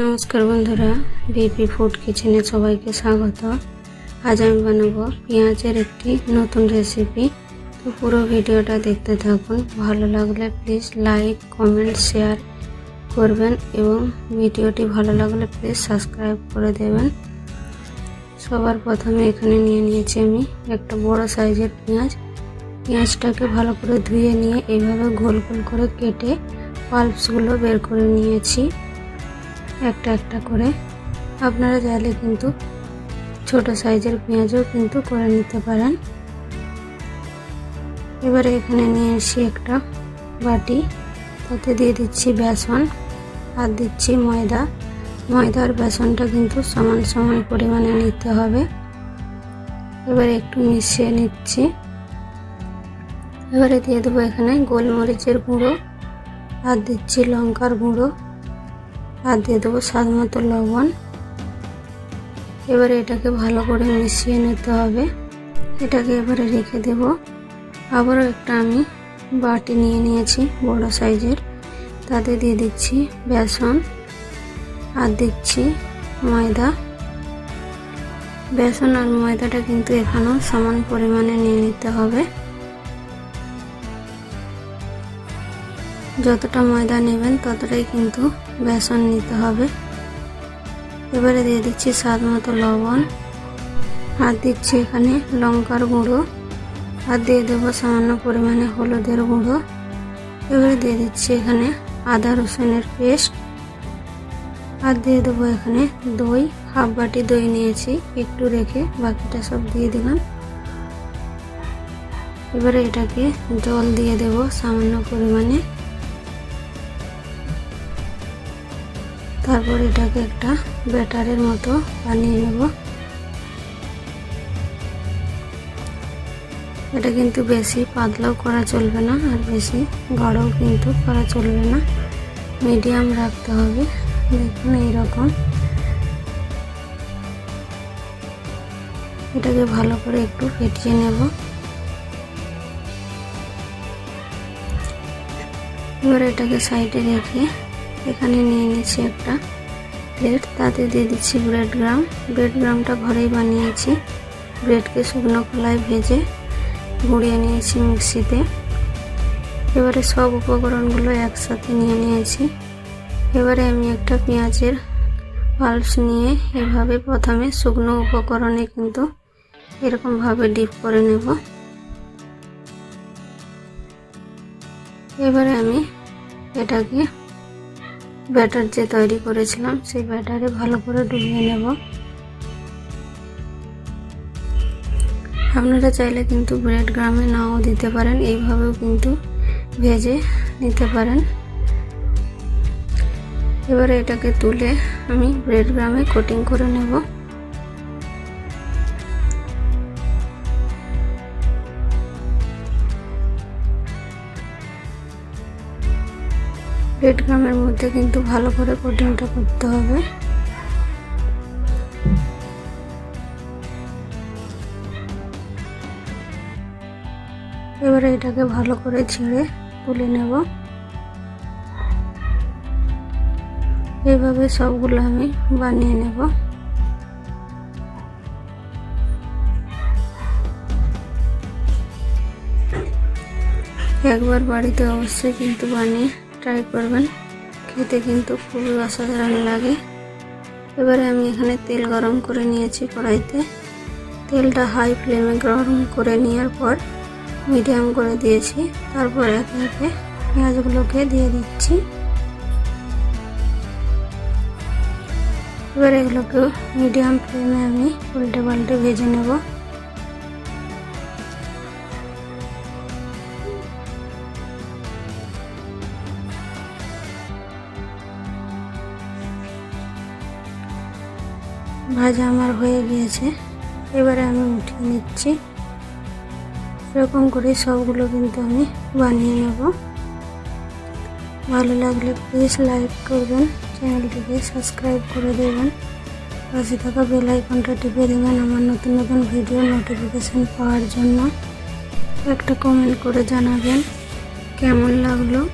নমস্কার বন্ধুরা BP food কিচেনে সবাইকে স্বাগত। আজ আমি বানাবো পেঁয়াজের একটি নতুন রেসিপি তো পুরো ভিডিওটা দেখতে থাকুন। ভালো লাগলে প্লিজ লাইক কমেন্ট শেয়ার করবেন এবং ভিডিওটি ভালো লাগলে প্লিজ সাবস্ক্রাইব করে দেবেন। সবার প্রথমে এখানে নিয়ে নিয়েছি আমি একটা বড় সাইজের পেঁয়াজ। পেঁয়াজটাকে ভালো করে ধুয়ে নিয়ে এইভাবে গোল গোল করে কেটে পাল্পসগুলো বের করে নিয়েছি। একটা একটা করে। আপনারা চাইলে কিন্তু ছোট সাইজের পেঁয়াজও কিন্তু করে নিতে পারেন। এবারে এখানে নিয়ে এসি একটা বাটি। তাতে দিয়ে দিচ্ছি বেসন আর দিচ্ছি ময়দা। ময়দার বেসনটা কিন্তু সমান সমান পরিমাণে নিতে হবে। এবারে একটু মিশিয়ে নিচ্ছি। এবারে দিয়ে দেবো এখানে গোলমরিচের গুঁড়ো আর দিচ্ছি লঙ্কার গুঁড়ো। আর দিয়ে দেবো স্বাদ মতো লবণ। এবারে এটাকে ভালো করে মিশিয়ে নিতে হবে। এটাকে এবারে রেখে দেব। আবারও একটা আমি বাটি নিয়ে নিয়েছি বড় সাইজের। তাতে দিয়ে দিচ্ছি বেসন আর দিচ্ছি ময়দা। বেসন আর ময়দাটা কিন্তু এখানেও সমান পরিমাণে নিয়ে নিতে হবে। যতটা ময়দা নেবেন ততটাই কিন্তু বেসন নিতে হবে। এবারে দিয়ে দিচ্ছি স্বাদ মতো লবণ। আর দিচ্ছি এখানে লঙ্কার গুঁড়ো। আর দিয়ে দেবো সামান্য পরিমাণে হলুদের গুঁড়ো। এবারে দিয়ে দিচ্ছি এখানে আদা রসুনের পেস্ট। আর দিয়ে দেবো এখানে দই। হাফ বাটি দই নিয়েছি, একটু রেখে বাকিটা সব দিয়ে দিলাম। এবারে এটাকে জল দিয়ে দেব সামান্য পরিমাণে। তারপর এটাকে একটা ব্যাটারের মতো বানিয়ে নেব। এটা কিন্তু বেশি পাতলাও করা চলবে না আর বেশি গাঢ়ও কিন্তু করা চলবে না। মিডিয়াম রাখতে হবে। দেখুন এইরকম। এটাকে ভালো করে একটু ফেটিয়ে নেব। এবার এটাকে সাইডে রেখে এখানে নিয়ে নিয়েছি একটা প্লেট তাতে দিয়ে দিচ্ছি ব্রেড গ্রাম। ব্রেড গ্রামটা ঘরেই বানিয়েছি। ব্রেডকে শুকনো খোলায় ভেজে গুঁড়িয়ে নিয়েছি মিক্সিতে। এবারে সব উপকরণগুলো একসাথে নিয়ে নিয়েছি। এবারে আমি একটা পেঁয়াজের পালস নিয়ে এভাবে প্রথমে শুকনো উপকরণে কিন্তু এরকমভাবে ডিপ করে নেব। এবারে আমি এটাকে ব্যাটার যে তৈরি করেছিলাম, সেই ব্যাটারে ভালো করে ডুবিয়ে নেব। আপনারা চাইলে কিন্তু ব্রেড গ্রামে নাও দিতে পারেন, এইভাবেও কিন্তু ভেজে নিতে পারেন। এবারে এটাকে তুলে আমি ব্রেড গ্রামে কোটিং করে নেব। ব্রেড গ্রামের মধ্যে কিন্তু ভালো করে কোটিংটা করতে হবে। এবারে এটাকে ভালো করে ছিঁড়ে তুলে নেব। এইভাবে সবগুলো আমি বানিয়ে নেব। একবার বাড়িতে অবশ্যই কিন্তু বানিয়ে ট্রাই করবেন। খেতে কিন্তু খুবই অসাধারণ লাগে। এবারে আমি এখানে তেল গরম করে নিয়েছি কড়াইতে। তেলটা হাই ফ্লেমে গরম করে নেওয়ার পর মিডিয়াম করে দিয়েছি। তারপর একে একে পেঁয়াজগুলোকে দিয়ে দিচ্ছি। এবার এগুলোকে মিডিয়াম ফ্লেমে আমি উল্টে পাল্টে ভেজে নেব। ভাজা আমার হয়ে গিয়েছে। এবারে আমি উঠিয়ে নিচ্ছি। এরকম করে সবগুলো কিন্তু আমি বানিয়ে নেব। ভালো লাগলে প্লিজ লাইক করবেন, চ্যানেলটিকে সাবস্ক্রাইব করে দেবেন। পাশে থাকা বেল আইকনটা টিপে দেবেন আমার নতুন নতুন ভিডিও নোটিফিকেশান পাওয়ার জন্য। একটা কমেন্ট করে জানাবেন কেমন লাগল।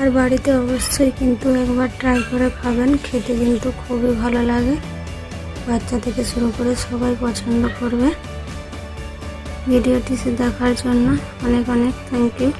আর বাড়িতে অবশ্যই কিন্তু একবার ট্রাই করে খাবেন, খেতে কিন্তু খুবই ভালো লাগে। বাচ্চা থেকে শুরু করে সবাই পছন্দ করবে। ভিডিওটি দেখার জন্য অনেক অনেক থ্যাংক ইউ